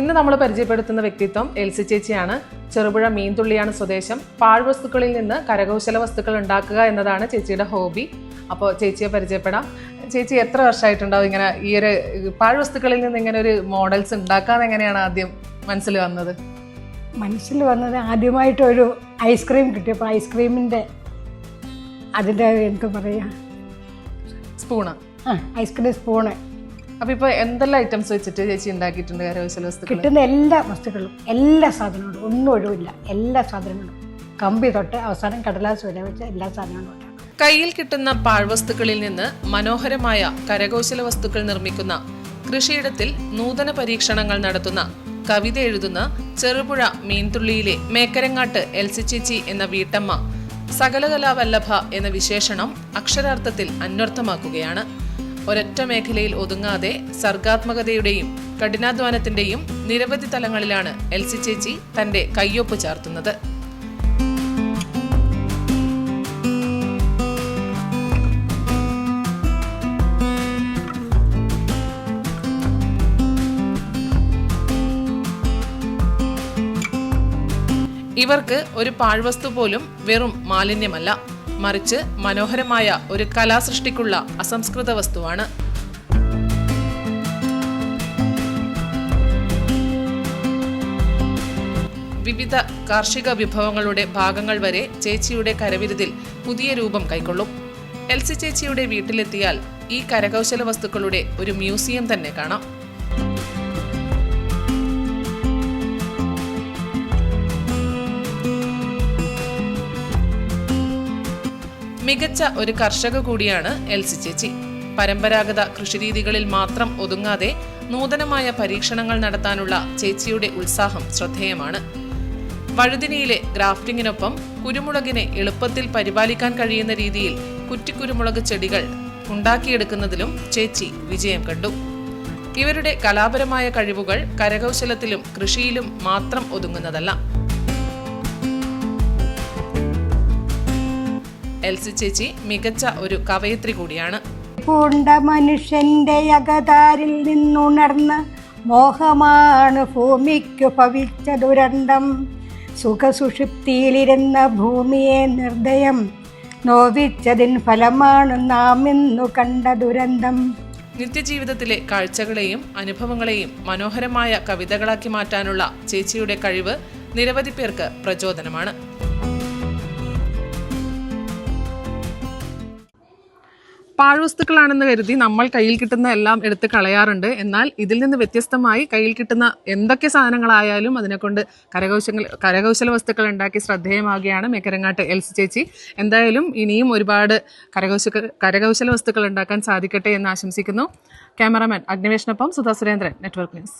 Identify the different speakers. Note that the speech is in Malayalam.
Speaker 1: ഇന്ന് നമ്മൾ പരിചയപ്പെടുത്തുന്ന വ്യക്തിത്വം എൽസി ചേച്ചിയാണ്. ചെറുപുഴ മീൻതുള്ളിയാണ് സ്വദേശം. പാഴ് വസ്തുക്കളിൽ നിന്ന് കരകൗശല വസ്തുക്കൾ ഉണ്ടാക്കുക എന്നതാണ് ചേച്ചിയുടെ ഹോബി. അപ്പോൾ ചേച്ചിയെ പരിചയപ്പെടാം. ചേച്ചി എത്ര വർഷമായിട്ടുണ്ടാവും ഇങ്ങനെ ഈ ഒരു പാഴ്വസ്തുക്കളിൽ നിന്ന് ഇങ്ങനെ ഒരു മോഡൽസ് ഉണ്ടാക്കാൻ എങ്ങനെയാണ് ആദ്യം മനസ്സിൽ വന്നത്?
Speaker 2: മനസ്സിൽ വന്നത് ആദ്യമായിട്ട് ഒരു ഐസ്ക്രീം കിട്ടിയപ്പോൾ ഐസ്ക്രീമിന്റെ അതിന്റെ എന്ത് പറയുക
Speaker 1: സ്പൂണ്.
Speaker 2: ആ ഐസ്ക്രീം സ്പൂണ്.
Speaker 1: അപ്പോൾ ഇപ്പൊ എന്തെല്ലാം ഐറ്റംസ് വെച്ചിട്ട് ചേച്ചി ഉണ്ടാക്കിയിട്ടുണ്ട്? കരകൗശല വസ്തുക്കൾ
Speaker 2: കിട്ടുന്ന എല്ലാ വസ്തുക്കളും എല്ലാ സാധനങ്ങളും ഒന്നും ഒഴിവില്ല. എല്ലാ സാധനങ്ങളും. കമ്പി തൊട്ട് അവസാനം കടലാസ് വരെ വെച്ച് എല്ലാ സാധനങ്ങളും ഉണ്ടാക്കും.
Speaker 1: കയ്യിൽ കിട്ടുന്ന പാഴ്വസ്തുക്കളിൽ നിന്ന് മനോഹരമായ കരകൗശല വസ്തുക്കൾ നിർമ്മിക്കുന്ന കൃഷിയിടത്തിൽ നൂതന പരീക്ഷണങ്ങൾ നടത്തുന്ന കവിത എഴുതുന്ന ചെറുപുഴ മീൻതുള്ളിയിലെ മേക്കരങ്ങാട്ട് എൽസി ചേച്ചി എന്ന വീട്ടമ്മ സകലകലാവല്ലഭ എന്ന വിശേഷണം അക്ഷരാർത്ഥത്തിൽ അന്വർത്ഥമാക്കുകയാണ്. ഒരൊറ്റ മേഖലയിൽ ഒതുങ്ങാതെ സർഗാത്മകതയുടെയും കഠിനാധ്വാനത്തിന്റെയും നിരവധി തലങ്ങളിലാണ് എൽസി ചേച്ചി തന്റെ കയ്യൊപ്പ് ചാർത്തുന്നത്. ഇവർക്ക് ഒരു പാഴ്വസ്തു പോലും വെറും മാലിന്യമല്ല. മറിച്ച് മനോഹരമായ ഒരു കലാസൃഷ്ടിക്കുള്ള അസംസ്കൃത വസ്തുവാണ്. വിവിധ കാർഷിക വിഭവങ്ങളുടെ ഭാഗങ്ങൾ വരെ ചേച്ചിയുടെ കരവിരുതിൽ പുതിയ രൂപം കൈക്കൊള്ളും. എൽസി ചേച്ചിയുടെ വീട്ടിലെത്തിയാൽ ഈ കരകൗശല വസ്തുക്കളുടെ ഒരു മ്യൂസിയം തന്നെ കാണാം. മികച്ച ഒരു കർഷക കൂടിയാണ് എൽസി ചേച്ചി. പരമ്പരാഗത കൃഷിരീതികളിൽ മാത്രം ഒതുങ്ങാതെ നൂതനമായ പരീക്ഷണങ്ങൾ നടത്താനുള്ള ചേച്ചിയുടെ ഉത്സാഹം ശ്രദ്ധേയമാണ്. വഴുതിനിയിലെ ഗ്രാഫ്റ്റിങ്ങിനൊപ്പം കുരുമുളകിനെ എളുപ്പത്തിൽ പരിപാലിക്കാൻ കഴിയുന്ന രീതിയിൽ കുറ്റിക്കുരുമുളക് ചെടികൾ ഉണ്ടാക്കിയെടുക്കുന്നതിലും ചേച്ചി വിജയം കണ്ടു. ഇവരുടെ കലാപരമായ കഴിവുകൾ കരകൗശലത്തിലും കൃഷിയിലും മാത്രം ഒതുങ്ങുന്നതല്ല. എൽസി ചേച്ചി മികച്ച ഒരു കവയത്രി കൂടിയാണ്.
Speaker 2: പൂണ്ട മനുഷ്യന്റെ അകതാരിൽ നിന്നുണർന്ന മോഹമാണ് ഭൂമിക്കു ഭവിച്ച ദുരന്തം. സുഖസുഷുപ്തിയിലിരുന്ന ഭൂമിയെ നിർദ്ദയം. നോവിച്ചതിൻ ഫലമാണ് നാം ഇന്നു കണ്ട ദുരന്തം.
Speaker 1: നിത്യജീവിതത്തിലെ കാഴ്ചകളെയും അനുഭവങ്ങളെയും മനോഹരമായ കവിതകളാക്കി മാറ്റാനുള്ള ചേച്ചിയുടെ കഴിവ് നിരവധി പേർക്ക് പ്രചോദനമാണ്. പാഴ്വസ്തുക്കളാണെന്ന് കരുതി നമ്മൾ കയ്യിൽ കിട്ടുന്ന എല്ലാം എടുത്ത് കളയാറുണ്ട്. എന്നാൽ ഇതിൽ നിന്ന് വ്യത്യസ്തമായി കയ്യിൽ കിട്ടുന്ന എന്തൊക്കെ സാധനങ്ങളായാലും അതിനെക്കൊണ്ട് കരകൗശല കരകൗശല വസ്തുക്കൾ ഉണ്ടാക്കി ശ്രദ്ധേയമാകുകയാണ് മേക്കരങ്ങാട്ട് എൽസി ചേച്ചി. എന്തായാലും ഇനിയും ഒരുപാട് കരകൗശ കരകൗശല വസ്തുക്കൾ ഉണ്ടാക്കാൻ സാധിക്കട്ടെ എന്ന് ആശംസിക്കുന്നു. ക്യാമറാമാൻ അഗ്നിവേഷനൊപ്പം സുധാ സുരേന്ദ്രൻ നെറ്റ്വർക്ക് ന്യൂസ്.